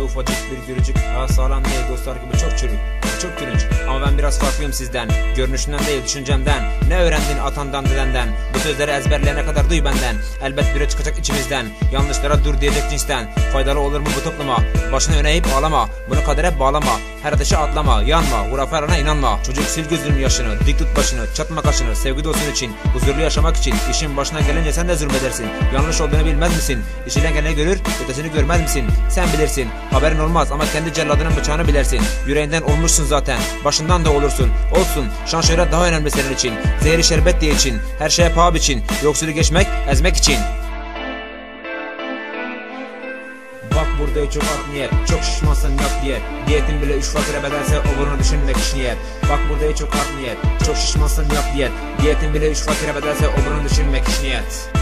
ufacık bir gülücük Daha sağlam değil dostlar gibi çok çürük çok gülünç. Ama ben biraz farklıyım sizden. Görünüşünden değil düşüncemden. Ne öğrendin atandan dedenden? Bu sözleri ezberleyene kadar duy benden. Elbet biri çıkacak içimizden. Yanlışlara dur diyecek cinsten. Faydalı olur mu bu topluma? Başını öne eğip ağlama. Bunu kadere bağlama. Her ateşe atlama. Yanma. Hurafelerine inanma. Çocuk sil gözünün yaşını. Dik tut başını. Çatma kaşını. Sevgi dolsun için. Huzurlu yaşamak için. İşin başına gelince sen de zulmedersin. Yanlış olduğunu bilmez misin? İşinden geleni görür Ötesini görmez misin? Sen bilirsin. Haberin olmaz ama kendi celladının bıçağını bilersin. Yüreğinden olmuşsun zaten. Başından da olursun. Olsun. Şan şöhret daha önemli senin için. Zehri şerbet diye için. Her şeye paha için Yoksulu geçmek ezmek için. Bak burada çok at niyet Çok şişmansın yap diyet Diyetin bile üç fakire bedense oburunu düşünmek iş niyet Bak burada çok at niyet Çok şişmansın yap diyet Diyetin bile üç fakire bedense oburunu düşünmek iş niyet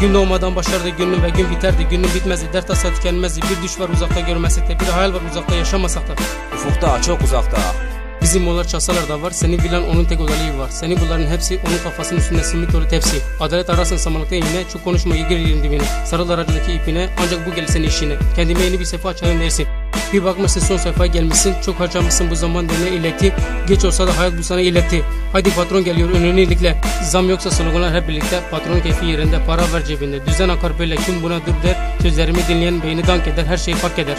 Gün doğmadan başlardı günüm ve gün biterdi. Günüm bitmezdi dert tasa tükenmezdi. Bir düş var uzakta görmesek de Bir hayal var uzakta yaşamasak da. Ufukta çok uzakta. Bizim onlar çalsalar da var Seni bilen onun tek odalığı var. Seni bunların hepsi onun kafasının üstünde simit dolu tepsi. Adalet arasın samanlıkta yine Çok konuşma gir yerin dibine. Sarıl aracındaki ipine Ancak bu gelir senin işine. Kendime yeni bir sayfa açarım dersin bir bakmışsın son sayfaya gelmişsin. Çok harcamışsın bu zaman dene iletti. Geç olsa da hayat bu sana iletti. Hadi patron geliyor önünü Zam yoksa sloganlar hep birlikte Patron keyfi yerinde para var cebinde. Düzen akar böyle kim buna dur der? Sözlerimi dinleyen beyni dank eder Her şeyi fark eder.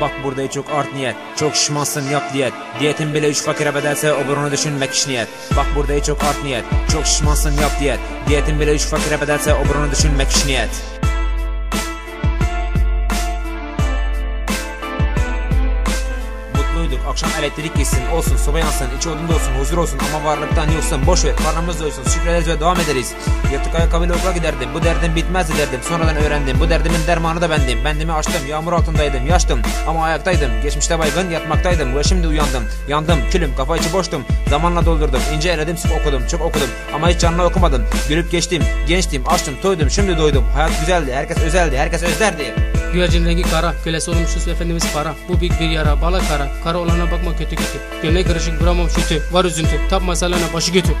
Bak burada çok art niyet Çok şişmansın yap diyet. Diyetin bile üç fakire bedelse oburunu düşünmek iş niyet. Bak burada çok art niyet Çok şişmansın yap diyet. Diyetin bile üç fakire bedelse oburunu düşünmek iş niyet Mutluyduk akşam elektrik gitsin olsun soba yansın içi odun olsun huzur olsun. Ama varlıktan yoksun boş ver karnımız doysun şükrederiz ve devam ederiz. Yırtık ayakkabıyla okula giderdim. Bu derdim bitmezdi derdim. Sonradan öğrendim. Bu derdimin dermanı da bendim. Bendimi açtım yağmur altındaydım yaştım. Ama ayaktaydım geçmişte baygın yatmaktaydım ve şimdi uyandım. Yandım külüm kafa içi boştum. Zamanla doldurdum ince eledim sık okudum çok okudum. Ama hiç canına okumadım. Gülüp geçtim gençtim açtım toydum şimdi doydum. Hayat güzeldi herkes özeldi herkes özlerdi Güvercin rengi kara, kölesi olmuşuz efendimiz para. Bu büyük bir yara, bala kara. Kara olana bakma kötü kötü. Gömlek kırışık vuramam şütü. Var üzüntü, tap masalana başı götü.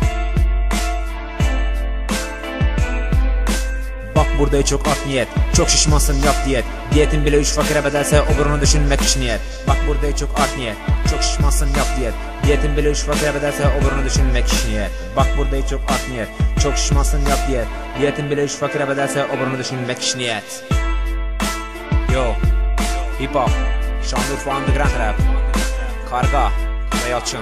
Bak burada çok art niyet Çok şişmansın yap diyet Diyetin bile üç fakire bedelse oburunu düşünmek iş niyet Bak burada çok art niyet Çok şişmansın yap diyet Diyetin bile üç fakire bedelse oburunu düşünmek iş niyet Bak burada çok art niyet Çok şişmansın yap diyet Diyetin bile üç fakire bedelse oburunu düşünmek iş niyet Yo, hip hop, Sean Lutfa underground rap. Karga, Beyatçım.